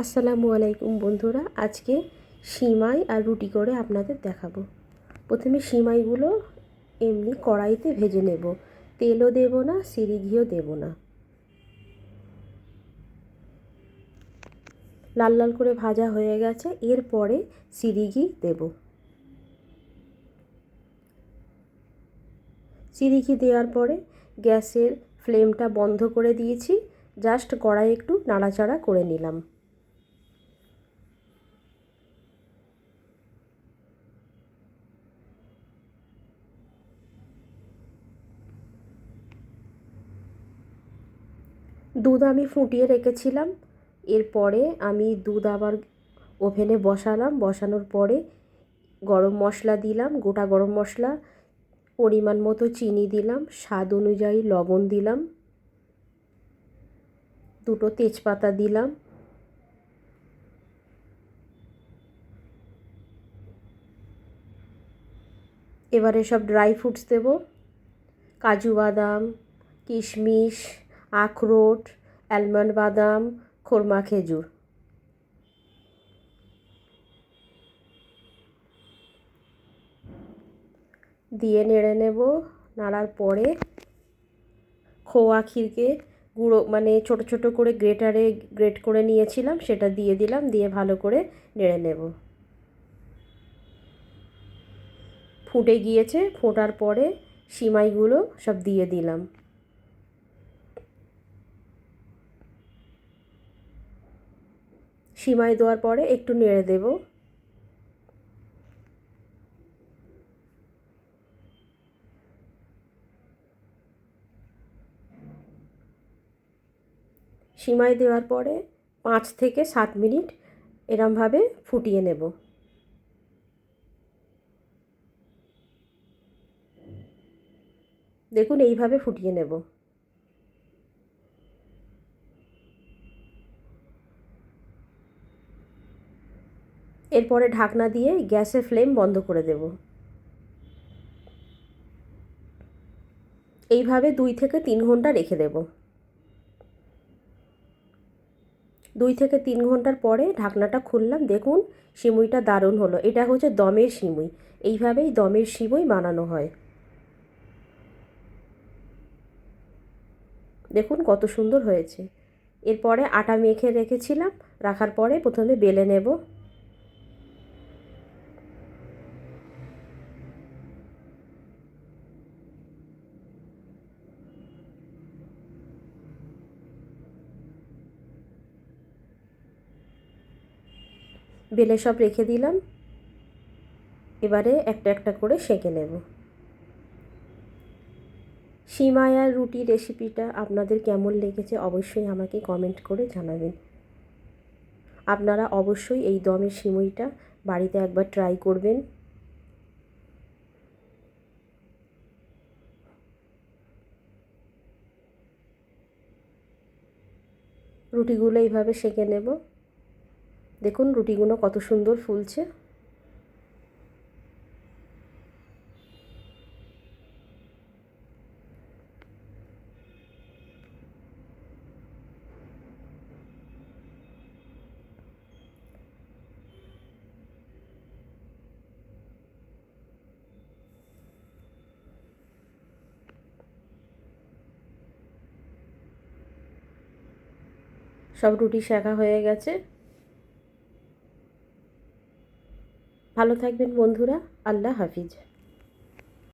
আসসালামু আলাইকুম বন্ধুরা, আজকে সিমাই আর রুটি করে আপনাদের দেখাবো। প্রথমে সিমাইগুলো এমনি কড়াইতে ভেজে নেব। তেলও দেব না, সিরি ঘিও দেব না। লাল লাল করে ভাজা হয়ে গেছে, এরপরে সিরি ঘি দেব। সিরি ঘি দেওয়ার পরে গ্যাসের ফ্লেমটা বন্ধ করে দিয়েছি, জাস্ট কড়াই একটু নাড়াচাড়া করে নিলাম। দুধ আমি ফুটিয়ে রেখেছিলাম। এরপরে আমি দুধ আবার ওভেনে বসালাম। বসানোর পরে গরম মশলা দিলাম, গোটা গরম মশলা, পরিমাণ মতো চিনি দিলাম, স্বাদ অনুযায়ী লবণ দিলাম, দুটো তেজপাতা দিলাম। এবারে সব ড্রাই ফ্রুটস দেব। কাজু বাদাম, কিশমিশ আখরোট অ্যালমন্ড বাদাম, খোরমা খেজুর। দিয়ে নেড়ে নেব, নাড়ার পরে খোয়া ক্ষীরকে গুঁড়ো মানে ছোট ছোট করে গ্রেটারে গ্রেট করে নিয়েছিলাম, সেটা দিয়ে দিলাম, দিয়ে ভালো করে নেড়ে নেব। ফুটে গিয়েছে, ফোটার পরে সিমাইগুলো সব দিয়ে দিলাম। সিমাই দেওয়ার পরে একটু নেড়ে দেব। সিমাই দেওয়ার পরে পাঁচ থেকে সাত মিনিট এরমভাবে ফুটিয়ে নেব। দেখুন, এইভাবে ফুটিয়ে নেব। এরপরে ঢাকনা দিয়ে গ্যাসের ফ্লেম বন্ধ করে দেব। এইভাবে দুই থেকে তিন ঘণ্টা রেখে দেব। দুই থেকে তিন ঘণ্টার পরে ঢাকনাটা খুললাম। দেখুন, সিমুইটা দারুণ হলো। এটা হচ্ছে দমের সিমুই। এইভাবেই দমের সিমুই বানানো হয়। দেখুন, কত সুন্দর হয়েছে। এরপরে আটা মেখে রেখেছিলাম। রাখার পরে প্রথমে বেলে নেব। বেলে সব রেখে দিলাম। এবারে একটা একটা করে সেঁকে নেব। সিমাই আর রুটি রেসিপিটা আপনাদের কেমন লেগেছে অবশ্যই আমাকে কমেন্ট করে জানাবেন। আপনারা অবশ্যই এই দমের সিমুইটা বাড়িতে একবার ট্রাই করবেন। রুটিগুলো এইভাবে সেঁকে নেব। দেখুন রুটিগুলো কত সুন্দর ফুলছে। সব রুটি শেখা হয়ে গেছে। ভালো থাকবেন বন্ধুরা আল্লাহ হাফিজ।